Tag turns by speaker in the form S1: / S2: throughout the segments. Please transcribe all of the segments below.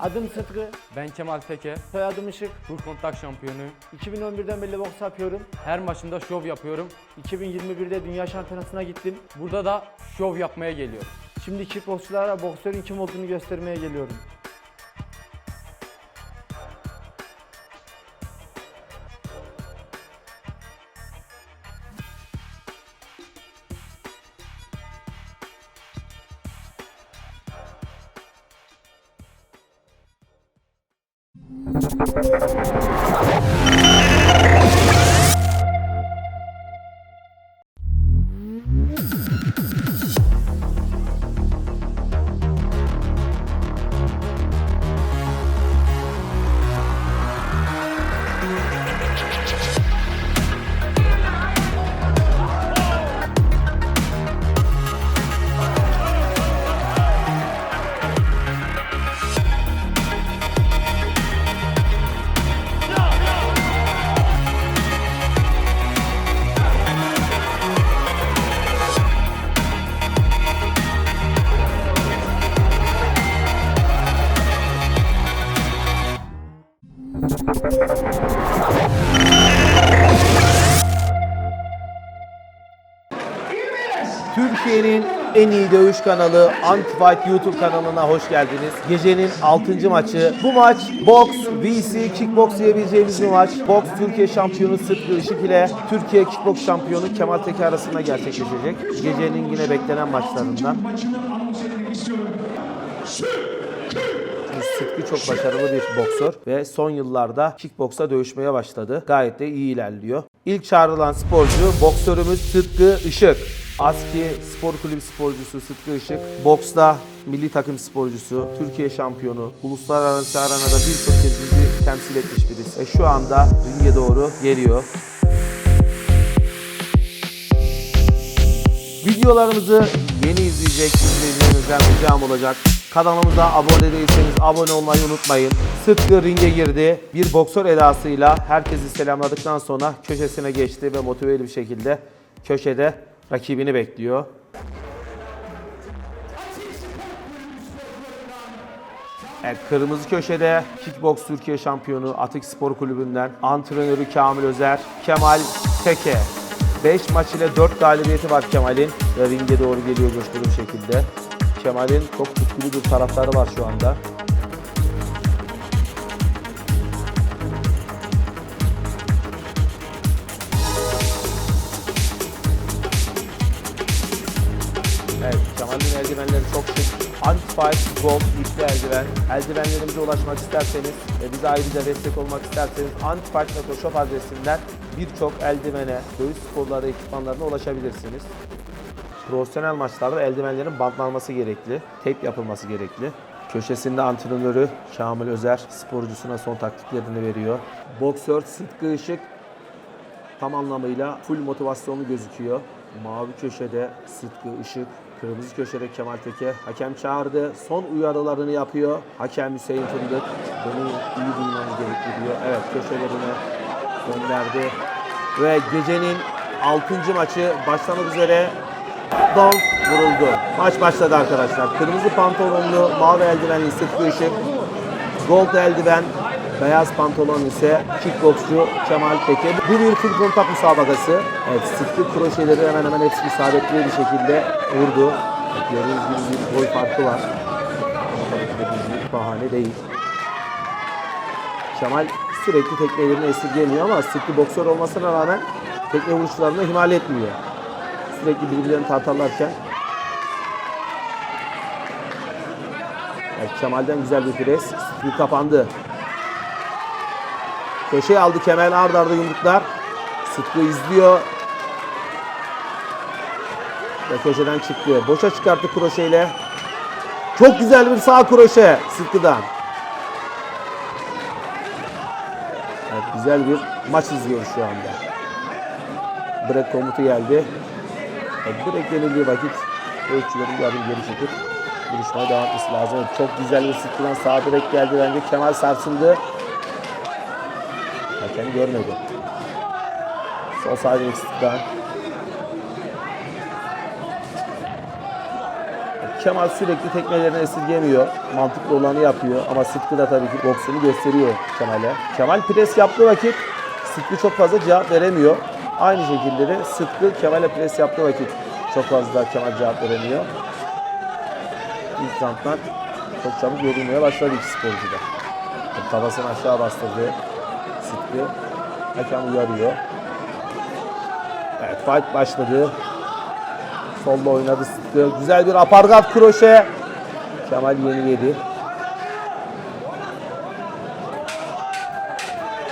S1: Adım Sıtkı,
S2: Ben Kemal Teke,
S1: soyadım Işık.
S2: Full Kontak şampiyonuyum.
S1: 2011'den beri boks yapıyorum.
S2: Her maçımda şov yapıyorum.
S1: 2021'de dünya şampiyonasına gittim.
S2: Burada da şov yapmaya geliyorum.
S1: Şimdi kickboksçulara boksörün kim olduğunu göstermeye geliyorum. Thank you.
S3: Türkiye'nin en iyi dövüş kanalı Antifight YouTube kanalına hoş geldiniz. Gecenin 6. maçı. Bu maç boks, VC, kickbox diyebileceğimiz bir maç. Boks Türkiye şampiyonu Sıtkı Işık ile Türkiye kickbox şampiyonu Kemal Teke arasında gerçekleşecek. Gecenin yine beklenen maçlarından. Sıtkı çok başarılı bir boksör ve son yıllarda kickboksa dövüşmeye başladı. Gayet de iyi ilerliyor. İlk çağrılan sporcu boksörümüz Sıtkı Işık. ASKİ Spor Kulübü sporcusu Sıtkı Işık. Boksta milli takım sporcusu, Türkiye şampiyonu, uluslararası arenada birçok kez bizi temsil etmiş birisi. E şu anda ringe doğru geliyor. Videolarımızı yeni izleyecek izleyicilerimizden ricam olacak. Kanalımıza abone değilseniz abone olmayı unutmayın. Sıtkı ringe girdi. Bir boksör edasıyla herkesi selamladıktan sonra köşesine geçti ve motiveli bir şekilde köşede rakibini bekliyor. Evet, kırmızı köşede Kickbox Türkiye şampiyonu Atık Spor Kulübü'nden antrenörü Kamil Özer, Kemal Teke. 5 maç ile 4 galibiyeti var Kemal'in ringe doğru geliyor coşkulu bir şekilde. Kemal'in çok tutkulu bir taraftarı var şu anda. Evet, Kemal'in eldivenleri çok şık. Antifight Gold ipli eldiven. Eldivenlerimize ulaşmak isterseniz ve bize ayrıca destek olmak isterseniz Antifight Photoshop adresinden birçok eldivene, dövüş sporları ekipmanlarına ulaşabilirsiniz. Profesyonel maçlarda eldivenlerin bantlanması gerekli, teyp yapılması gerekli. Köşesinde antrenörü Kamil Özer sporcusuna son taktiklerini veriyor. Boksör Sıtkı Işık tam anlamıyla full motivasyonlu gözüküyor. Mavi köşede Sıtkı Işık, kırmızı köşede Kemal Teke. Hakem çağırdı, son uyarılarını yapıyor. Hakem Hüseyin Fındık, beni iyi duymanız gerekli diyor. Evet köşelerine gönderdi. Ve gecenin 6. maçı başlamak üzere Don vuruldu. Maç başladı arkadaşlar. Kırmızı pantolonlu, mavi eldivenli Sıtkı Işık. Gold eldiven, beyaz pantolon ise kickboksçu Kemal Teke. Bu bir full kontak müsabakası. Evet, Sıtkı kroşeleri hemen hemen hepsi isabetli bir şekilde vurdu. Gördüğünüz gibi bir boy farkı var. Bahane değil. Kemal sürekli tekmelerini esirgemiyor ama Sıtkı boksör olmasına rağmen tekme vuruşlarını ihmal etmiyor. Sürekli birbirlerini tartarlarken Kemal'den güzel bir pres. Sıtkı kapandı. Köşeye aldı Kemal ard arda yumruklar. Sıtkı izliyor. Ve köşeden çıktı. Boşa çıkarttı kroşeyle. Çok güzel bir sağ kroşe Sıtkı'dan. Evet, güzel bir maç izliyoruz şu anda. Break komutu geldi. Direkt denildiği vakit ölçülerin bir adım geri çekip vuruşmaya devam etmesi lazım. Çok güzel bir Sıtkı'dan sağ direkt geldi bence. Kemal sarsıldı. Hakem görmedi. Sol sağ direkt Sıtkı'dan. Kemal sürekli tekmelerini esirgemiyor. Mantıklı olanı yapıyor ama Sıtkı da tabii ki boksunu gösteriyor Kemal'e. Kemal pres yaptığı vakit Sıtkı çok fazla cevap veremiyor. Aynı şekilde de Sıtkı Kemal'e pres yaptığı vakit çok fazla Kemal cevap veremiyor. İlk roundlar çok çabuk yorulmaya başladı iki sporcu da. Kafasını aşağı bastırdı Sıtkı. Hakem uyarıyor. Evet fight başladı. Solla oynadı Sıtkı. Güzel bir apargat kroşe. Kemal yeni yedi.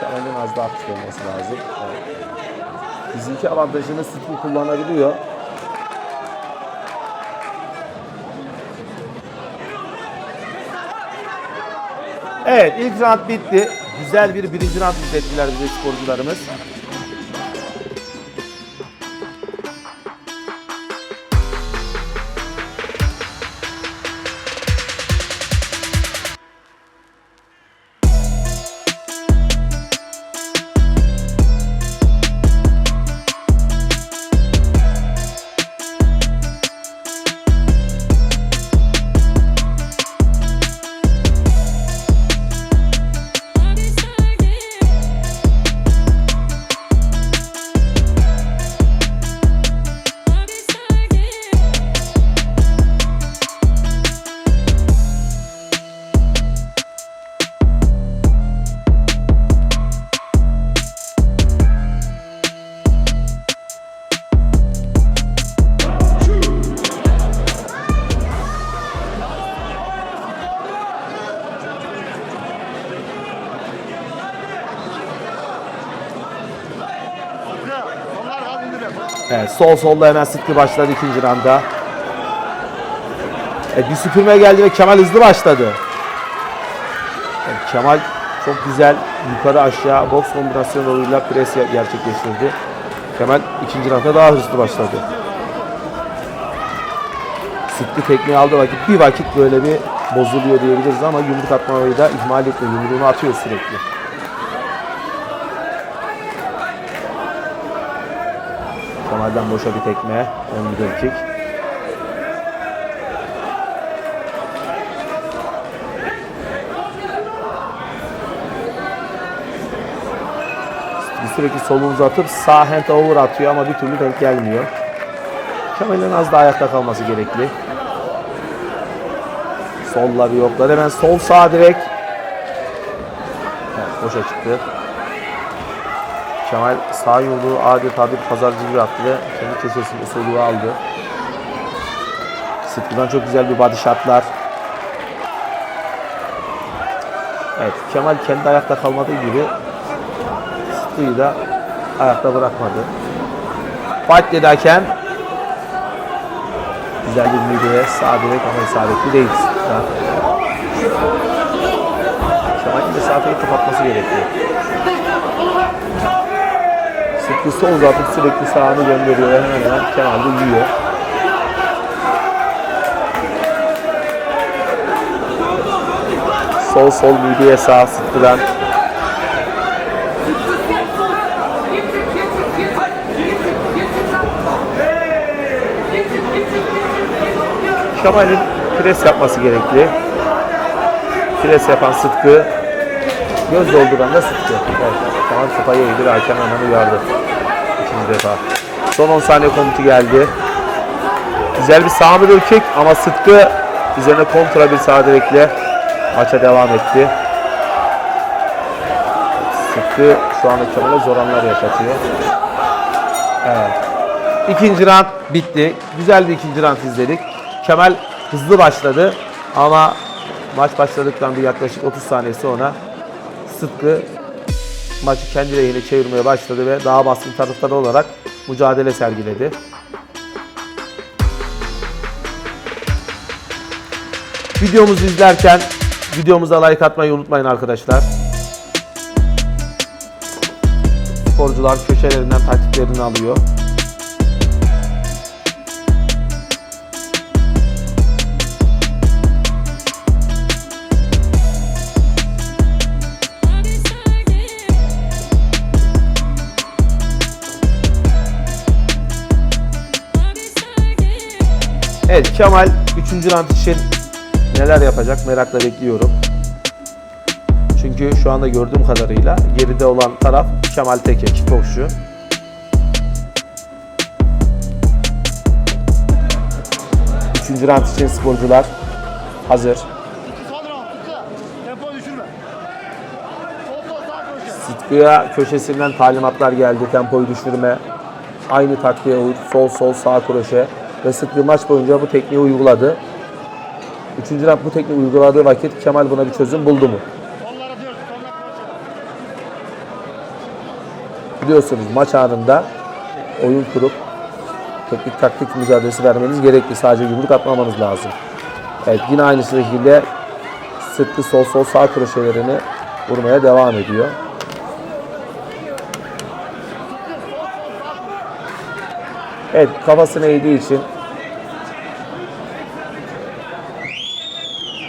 S3: Kemal'in az daha aktif olması lazım. Evet. Fiziki avantajını Sıtkı kullanabiliyor. Evet ilk round bitti. Güzel bir birinci round izlettiler bize sporcularımız. Evet, sol solda hemen Sıtkı başladı ikinci randa. Evet, bir süpürme geldi ve Kemal hızlı başladı. Evet, Kemal çok güzel yukarı aşağı boks kombinasyonlarıyla pres gerçekleştirdi. Kemal ikinci randa daha hızlı başladı. Sıtkı tekmeyi aldığı vakit bir vakit böyle bir bozuluyor diyebiliriz ama yumruk atmayı da ihmal etmiyor. Yumruğunu atıyor sürekli. Kemal'den boşa bir tekme. Ön middle kick. Sürekli solunu uzatıp sağ hand over atıyor ama bir türlü denk gelmiyor. Kemal'in az daha ayakta kalması gerekli. Solla bir yoklar. Hemen sol sağ direkt. Evet, boşa çıktı. Kemal sağ yolu adeta bir pazarcı gibi attı ve kendi köşesinde soluğu aldı. Sıtkı'dan çok güzel bir body shotlar. Evet Kemal kendi ayakta kalmadığı gibi Sıtkı'yı da ayakta bırakmadı. Fight dedi. Güzel bir mideye sağ direkt ama isabetli değil. Kemal'in mesafeyi kapatması gerekiyor. Sıtkı sol uzatıp sürekli sağını gönderiyor ve hemen hemen Kemal de yiyor. Sol sol mideye sağ Sıtkı'dan. Kemal'in pres yapması gerekli. Pres yapan Sıtkı. Göz dolduran da Sıtkı. Evet, sopayı yedi ve hakem hemen uyardı. İkinci defa. Son 10 saniye komutu geldi. Güzel bir sağ middle kick ama Sıtkı üzerine kontra bir sağ direkle maça devam etti. Sıtkı şu anda Kemal'e zor anlar yaşatıyor. Evet. İkinci round bitti. Güzel bir ikinci round izledik. Kemal hızlı başladı ama maç başladıktan bir yaklaşık 30 saniye sonra Sıtkı maçı kendi lehine çevirmeye başladı ve daha baskın taraftarı olarak mücadele sergiledi. Videomuzu izlerken videomuza like atmayı unutmayın arkadaşlar. Sporcular köşelerinden taktiklerini alıyor. Evet Kemal 3. round için neler yapacak merakla bekliyorum. Çünkü şu anda gördüğüm kadarıyla geride olan taraf Kemal Teke, kickboksçu. Üçüncü round için sporcular hazır. Sıtkı'ya köşesinden talimatlar geldi. Tempoyu düşürme. Aynı taktiğe uy. Sol sol sağ kroşe. Ve Sıtkı maç boyunca bu tekniği uyguladı. Üçüncü round bu tekniği uyguladığı vakit Kemal buna bir çözüm buldu mu? Biliyorsunuz maç anında oyun kurup teknik taktik mücadelesi vermeniz gerekli. Sadece yumruk atmamanız lazım. Evet yine aynı şekilde Sıtkı sol sol sağ kroşelerini vurmaya devam ediyor. Evet kafasını eğdiği için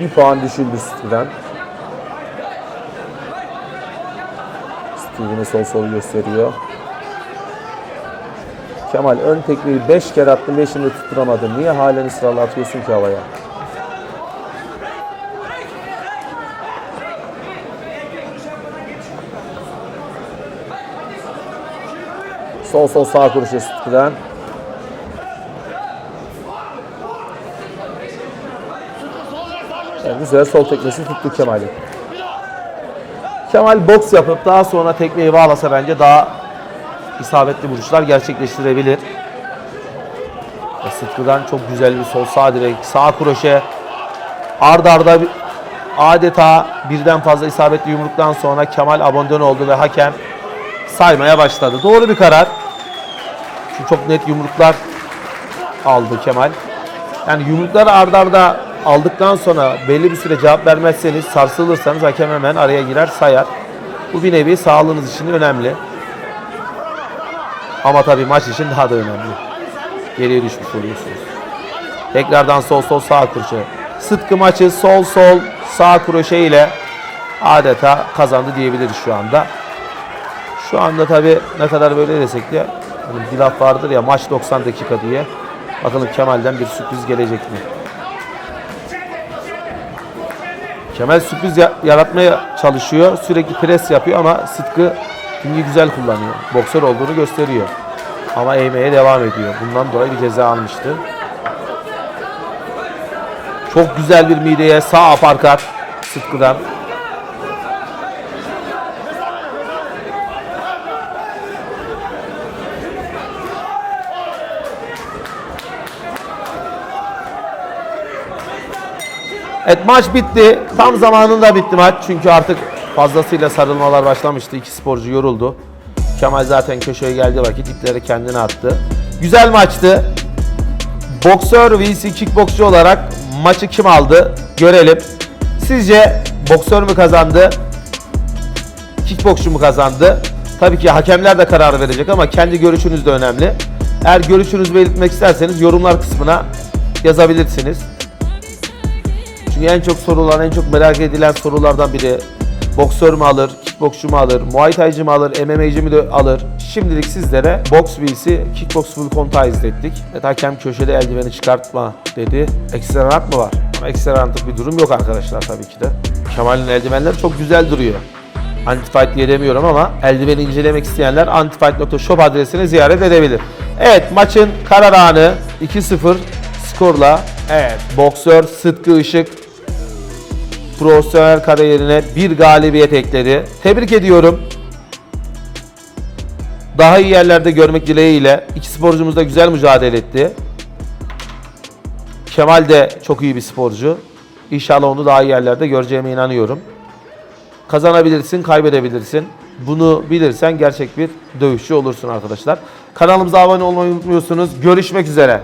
S3: bir puan düşüldü Sıtkı'dan. Sıtkı yine sol sol gösteriyor. Kemal ön tekmeyi 5 kere attın 5'ini de tutturamadın. Niye halen ısrarla atıyorsun ki havaya? Sol sol sağ kuruşu Sıtkı'dan. Yani bu sefer sol tekmesi tuttu Kemal'i. Kemal boks yapıp daha sonra tekmeyi bağlasa bence daha isabetli vuruşlar gerçekleştirebilir. Ve Sıtkı'dan çok güzel bir sol sağ direk, sağ kroşe. Ard arda bir- adeta birden fazla isabetli yumruktan sonra Kemal abandone oldu ve hakem saymaya başladı. Doğru bir karar. Çünkü çok net yumruklar aldı Kemal. Yani yumrukları ard arda aldıktan sonra belli bir süre cevap vermezseniz, sarsılırsanız hakem hemen araya girer, sayar. Bu bir nevi sağlığınız için önemli. Ama tabii maç için daha da önemli. Geriye düşmüş oluyorsunuz. Tekrardan sol sol sağ kroşe. Sıtkı maçı sol sol sağ kroşe ile adeta kazandı diyebiliriz şu anda. Şu anda tabii ne kadar böyle desek de hani bir laf vardır ya maç 90 dakika diye. Bakalım Kemal'den bir sürpriz gelecek mi? Kemal sürpriz ya- yaratmaya çalışıyor. Sürekli pres yapıyor ama Sıtkı ringi güzel kullanıyor. Boksör olduğunu gösteriyor. Ama eğmeye devam ediyor. Bundan dolayı bir ceza almıştı. Çok güzel bir mideye sağ aparkat Sıtkı'dan. Evet maç bitti. Tam zamanında bitti maç. Çünkü artık fazlasıyla sarılmalar başlamıştı. İki sporcu yoruldu. Kemal zaten köşeye geldiği vakit ipleri kendine attı. Güzel maçtı. Boksör vs kickboksçu olarak maçı kim aldı? Görelim. Sizce boksör mü kazandı? Kickboksçu mu kazandı? Tabii ki hakemler de karar verecek ama kendi görüşünüz de önemli. Eğer görüşünüzü belirtmek isterseniz yorumlar kısmına yazabilirsiniz. Çünkü en çok sorulan, en çok merak edilen sorulardan biri boksör mü alır, kickboksçu mu alır, muay thai'cı mı alır, MMA'cı mı de alır? Şimdilik sizlere box vs kickbox full contact izlettik. Evet, hakem köşede eldiveni çıkartma dedi. Ekstra round mı var? Ama ekstra roundlık bir durum yok arkadaşlar tabii ki de. Kemal'in eldivenleri çok güzel duruyor. Antifight diye demiyorum ama eldiveni incelemek isteyenler antifight.shop adresini ziyaret edebilir. Evet maçın karar anı 2-0 skorla evet boksör Sıtkı Işık profesyonel kariyerine bir galibiyet ekledi. Tebrik ediyorum. Daha iyi yerlerde görmek dileğiyle iki sporcumuz da güzel mücadele etti. Kemal de çok iyi bir sporcu. İnşallah onu daha iyi yerlerde göreceğime inanıyorum. Kazanabilirsin, kaybedebilirsin. Bunu bilirsen gerçek bir dövüşçü olursun arkadaşlar. Kanalımıza abone olmayı unutmuyorsunuz. Görüşmek üzere.